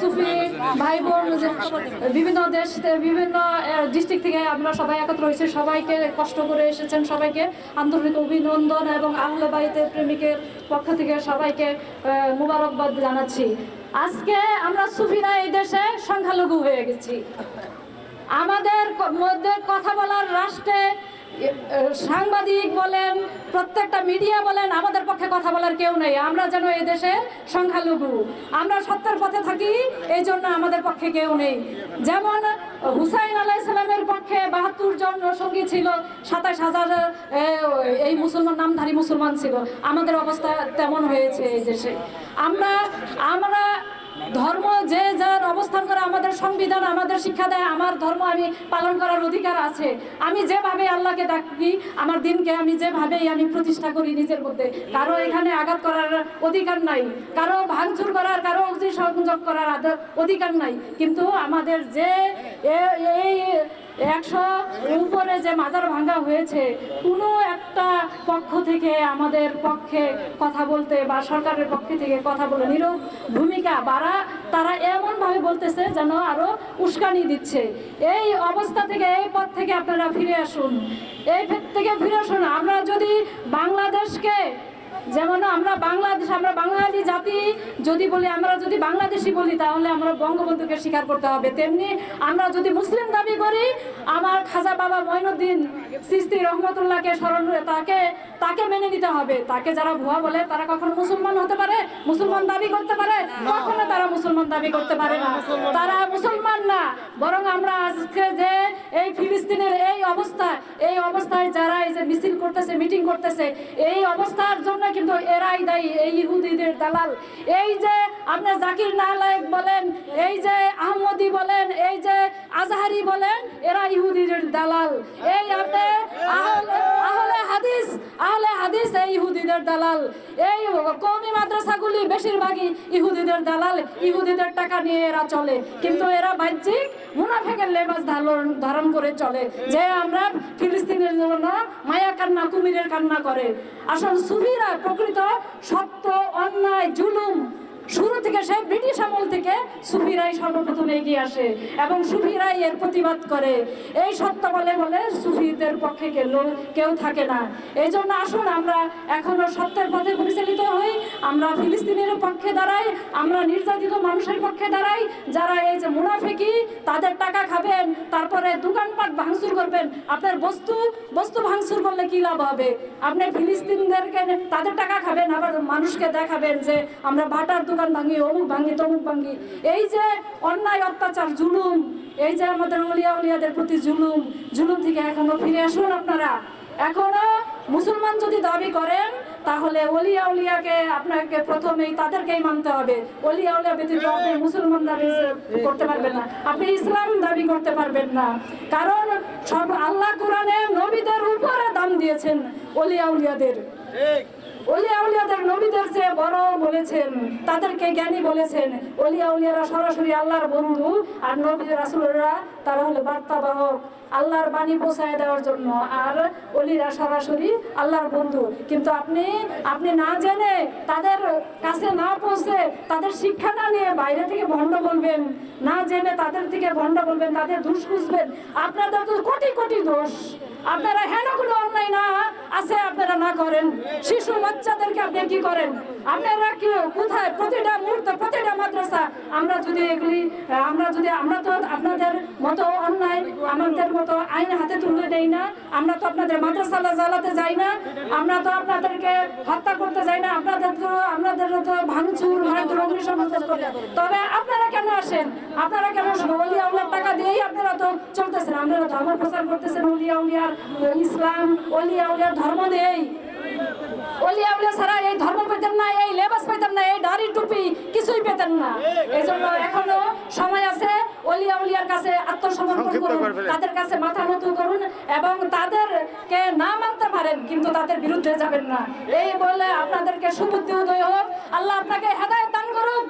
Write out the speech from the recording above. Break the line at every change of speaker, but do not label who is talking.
সুফি ভাই বোন বিভিন্ন দেশ, বিভিন্ন ডিস্ট্রিক্ট থেকে আমরা সবাই একত্র হয়েছি। সবাইকে কষ্ট করে এসেছেন, সবাইকে আন্তরিক অভিনন্দন এবং আহলে বাইতের প্রেমিকের পক্ষ থেকে সবাইকে মুবারকবাদ জানাচ্ছি। আজকে আমরা সুফিরা এই দেশে সংখ্যালঘু হয়ে গেছি। আমাদের মধ্যে কথা বলার রাষ্ট্রে সাংবাদিক বলেন, প্রত্যেকটা মিডিয়া বলেন, আমাদের পক্ষে কথা বলার কেউ নেই। আমরা যেন এই দেশের সংখ্যালঘু। আমরা সত্যের পথে থাকি, এই জন্য আমাদের পক্ষে কেউ নেই। যেমন হুসাইন আলাইসালামের পক্ষে বাহাত্তর জন সঙ্গী ছিল, সাতাশ হাজার এই মুসলমান, নামধারী মুসলমান ছিল। আমাদের অবস্থা তেমন হয়েছে এই দেশে। আমরা আমরা ধর্ম যে যার অবস্থান করে আমাদের সংবিধান, আমাদের শিক্ষা দেয়, আমার ধর্ম আমি পালন করার অধিকার আছে। আমি যেভাবে আল্লাহকে ডাকি, আমার দিনকে আমি যেভাবেই আমি প্রতিষ্ঠা করি নিজের মধ্যে, কারও এখানে আঘাত করার অধিকার নাই, কারও ভাঙচুর করার, কারও সংযোগ করার অধিকার নাই। কিন্তু আমাদের যে এই একশো উপরে যে মাজার ভাঙ্গা হয়েছে, কোনো একটা পক্ষ থেকে আমাদের পক্ষে কথা বলতে বা সরকারের পক্ষে থেকে কথা বলে নিরব ভূমিকা বাড়া তারা এমনভাবে বলতেছে যেন আরও উস্কানি দিচ্ছে। এই অবস্থা থেকে, এই পথ থেকে আপনারা ফিরে আসুন। এই থেকে ফিরে আসুন। আমরা যদি বাংলাদেশকে যেমন আমরা বাংলাদেশ আমরা বাঙালি জাতি যদি বলি আমরা যদি বাংলাদেশি বলি তাহলে আমরা বঙ্গবন্ধুকে স্বীকার করতে হবে। তেমনি আমরা যদি মুসলিম দাবি করি আমার খাজা বাবা মঈনুদ্দিন সিস্তি রহমতুল্লাহকে স্মরণ তাকে তাকে মেনে নিতে হবে। তাকে যারা ভুয়া বলে তারা কখনো মুসলমান হতে পারে মুসলমান দাবি করতে পারে কখনো তারা মুসলমান দাবি করতে পারে না। তারা মুসলমান না। বরং আমরা আজকে যে এই ফিলিস্তিনের এই অবস্থা এই অবস্থায় যারা এই যে মিছিল করতেছে মিটিং করতেছে এই অবস্থার জন্য কিন্তু এরাই দায়ী, এই ইহুদিদের দালাল। এই যে আপনার জাকির নালায়েক বলেন, এই যে আহমদি বলেন, এই যে আজহারি বলেন, এরা ইহুদিদের দালাল। এই আপনি আহলে হাদিস এই ইহুদিদের দালাল। এই কওমি মাদ্রাসাগুলি বেশিরভাগই ইহুদিদের দালাল, ইহুদিদের টাকা নিয়ে এরা চলে। কিন্তু এরা বাহ্যিক মুনাফেকের লেবাস ধারণ ধারণ করে চলে। যে আমরা ফিলিস্তিনের জন্য মায়া কান্না, কুমিরের কান্না করে। আসল সুফিরা প্রকৃত সত্য, অন্যায়, জুলুম শুরু সে ব্রিটিশ আমল থেকে সুফিরাই সর্বপ্রথম এগিয়ে আসে এবং সুফিরাই এর প্রতিবাদ করে। এই সত্য বলে বলে সুফিদের পক্ষে কেউ কেউ থাকে না। এই জন্য আসুন আমরা এখনও সত্যের পথে পরিচালিত হই। আমরা ফিলিস্তিনের পক্ষে দাঁড়াই, আমরা নির্যাতিত মানুষের পক্ষে দাঁড়াই। যারা এই যে মুনাফেকি, তাদের টাকা খাবেন, তারপরে দোকানপাট ভাঙচুর করবেন। আপনার বস্তু বস্তু ভাঙচুর করলে কি লাভ হবে? আপনি ফিলিস্তিনদেরকে তাদের টাকা খাবেন, আবার মানুষকে দেখাবেন যে আমরা ভাটার দোকান ভাঙি অমুক ভাঙি তমুক ভাঙি এই যে অন্যায়, অত্যাচার, জুলুম, এই যে আমাদের উলিয়া উলিয়াদের প্রতি জুলুম জুলুম থেকে এখনও ফিরে আসুন আপনারা। এখনও মুসলমান যদি দাবি করেন, তাহলে অলিয়া উলিয়াকে আপনাকে প্রথমেই তাদেরকেই মানতে হবে। অলিয়া উলিয়া ব্যতীত আপনি মুসলমান দাবি করতে পারবেন না। আপনি ইসলাম দাবি করতে পারবেন না। কারণ সব আল্লাহ কোরআনে নবীদের উপরে দাম দিয়েছেন অলিয়া উলিয়াদের। অলিয়া উলিয়াদের নবীদের যে বড় বলেছেন, তাদেরকে জ্ঞানী বলেছেন অলিয়া উলিয়ারা সরাসরি আল্লাহর বন্ধু আর নবী রাসুলরা তারা হলো বার্তাবাহক, আল্লাহর বাণী পৌঁছায় দেওয়ার জন্য। আর অলিরা সরাসরি আল্লাহর বন্ধু। কিন্তু আপনি আপনি না জেনে তাদের কাছে না পৌঁছে তাদের শিক্ষাটা নিয়ে বাইরে থেকে ভণ্ড বলবেন, না জেনে তাদের থেকে ভণ্ড বলবেন, তাদের দোষ খুঁজবেন, আপনাদের তো কোটি কোটি দোষ। আপনারা হেন কোনো অন্যায় না আছে, আপনারা না করেন। শিশু বাচ্চাদেরকে আপনি কি করেন? আপনারা কি কোথায়? প্রতিটা মুহূর্তে, প্রতিটা মাদ্রাসা। আমরা যদি এগুলি, আমরা যদি, আমরা তো আপনাদের মতো অন্যায়, আমাদের মতো আইন হাতে তুলে দেই না, আমরা তো আপনাদের মাদ্রাসা জ্বালাতে যাই না, আমরা তো আপনাদেরকে হত্যা করতে যাই না, আপনাদের তো আপনাদের তো ভাঙচুর ভাঙচুর করে তবে আপনারা কেন আসেন? আপনারা কেন টাকা দিয়েই আপনারা তো আপনারা ধর্ম প্রচার করতেছেন অলিয়া উলিয়ার ইসলাম অলিয়া উলিয়ার ধর্ম দিয়েই অলিয়া উলিয়া ছাড়া এই ধর্ম পেতেন না এই লেবাস পেতেন না এই দাড়ি টুপি কিছুই পেতেন না। এই জন্য এখনও সময় আছে অলিয়া উলিয়ার কাছে আত্মসমর্পণ করুন তাদের কাছে মাথা নত করুন এবং তাদেরকে না মানতে পারেন কিন্তু তাদের বিরুদ্ধে যাবেন না। এই বলে আপনাদেরকে সুবুদ্ধি উদয় হোক আল্লাহ আপনাকে হেদায়ত দান করুক।